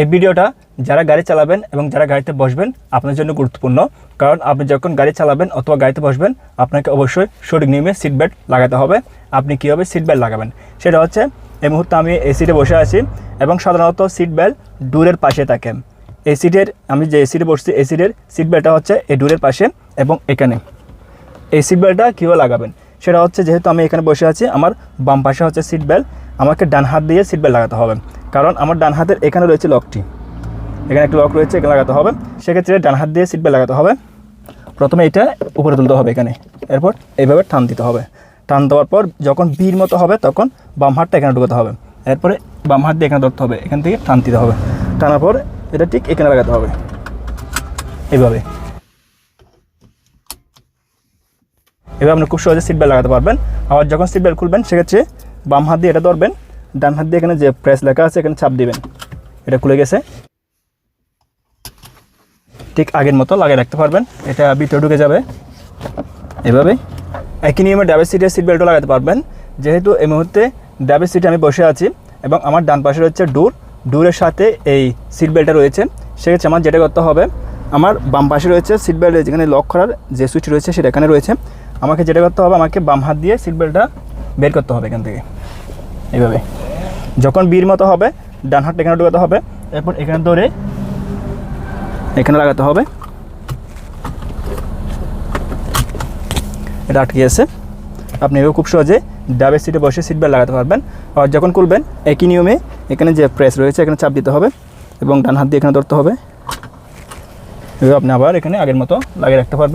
এই ভিডিওটা যারা গাড়ি চালাবেন এবং যারা গাড়িতে বসবেন আপনার জন্য গুরুত্বপূর্ণ। কারণ আপনি যখন গাড়ি চালাবেন অথবা গাড়িতে বসবেন, আপনাকে অবশ্যই সঠিক নিয়মে সিট বেল্ট লাগাতে হবে। আপনি কীভাবে সিট বেল্ট লাগাবেন? সেটা হচ্ছে, এই মুহূর্তে আমি এই সিটে বসে আছি এবং সাধারণত সিট বেল্ট ডুরের পাশে থাকে। এই সিটের আমি যে সিটে বসছি, এই সিটের সিট বেল্টটা হচ্ছে এই ডুরের পাশে এবং এখানে। এই সিট বেল্টটা কীভাবে লাগাবেন? সেটা হচ্ছে, যেহেতু আমি এখানে বসে আছি, আমার বাম পাশে হচ্ছে সিট বেল্ট আমাকে ডান হাত দিয়ে সিট বেল্ট লাগাতে হবে। কারণ আমার ডান হাতের এখানে রয়েছে লকটি এখানে একটা লক রয়েছে, এখানে লাগাতে হবে। সেক্ষেত্রে ডান হাত দিয়ে সিট বেল্ট লাগাতে হবে। প্রথমে এটা উপরে তুলতে হবে এখানে। এরপর এইভাবে টান দিতে হবে। টান দেওয়ার পর যখন বীর মতো হবে, তখন বাম হাতটা এখানে ঢুকাতে হবে। এরপরে বাম হাত দিয়ে এখানে ধরতে হবে। এখান থেকে টান দিতে হবে। টানার পর এটা ঠিক এখানে লাগাতে হবে। এইভাবে। এবার আপনি খুব সহজে সিট বেল্ট লাগাতে পারবেন। আবার যখন সিট বেল্ট খুলবেন, সেক্ষেত্রে বাম হাত দিয়ে এটা ধরবেন, ডান হাত দিয়ে এখানে যে প্রেস লেখা আছে, এখানে চাপ দিবেন। এটা খুলে গেছে। ঠিক আগের মতো লাগিয়ে রাখতে পারবেন। এটা ভিতরে ঢুকে যাবে। এভাবে একই নিয়মে ডাবের সিটের সিট বেল্টও লাগাতে পারবেন। যেহেতু এই মুহূর্তে ডাবের সিটে আমি বসে আছি এবং আমার ডান পাশে রয়েছে ডোর। ডোরের সাথে এই সিট বেল্টটা রয়েছে। সেক্ষেত্রে আমার যেটা করতে হবে, আমার বাম পাশে রয়েছে সিট বেল্ট যেখানে লক করার যে সুইচ রয়েছে সেটা এখানে রয়েছে। আমাকে যেটা করতে হবে, আমাকে বাম হাত দিয়ে সিট বেল্টটা বের করতে হবে এখান থেকে। এইভাবে। যখন বীর মতো হবে, ডান হাতটা এখানে ঢোকাতে হবে, এরপর এখানে ধরে এখানে লাগাতে হবে। এটা আটকে আছে আপনি এভাবে খুব সহজে ডাবের সিটে বসে সিট বেল্ট লাগাতে পারবেন। আর যখন খুলবেন, একই নিয়মে এখানে যে প্রেস রয়েছে, এখানে চাপ দিতে হবে এবং ডান হাত দিয়ে এখানে ধরতে হবে। এভাবে আপনি আবার এখানে আগের মতো লাগিয়ে রাখতে পারবেন।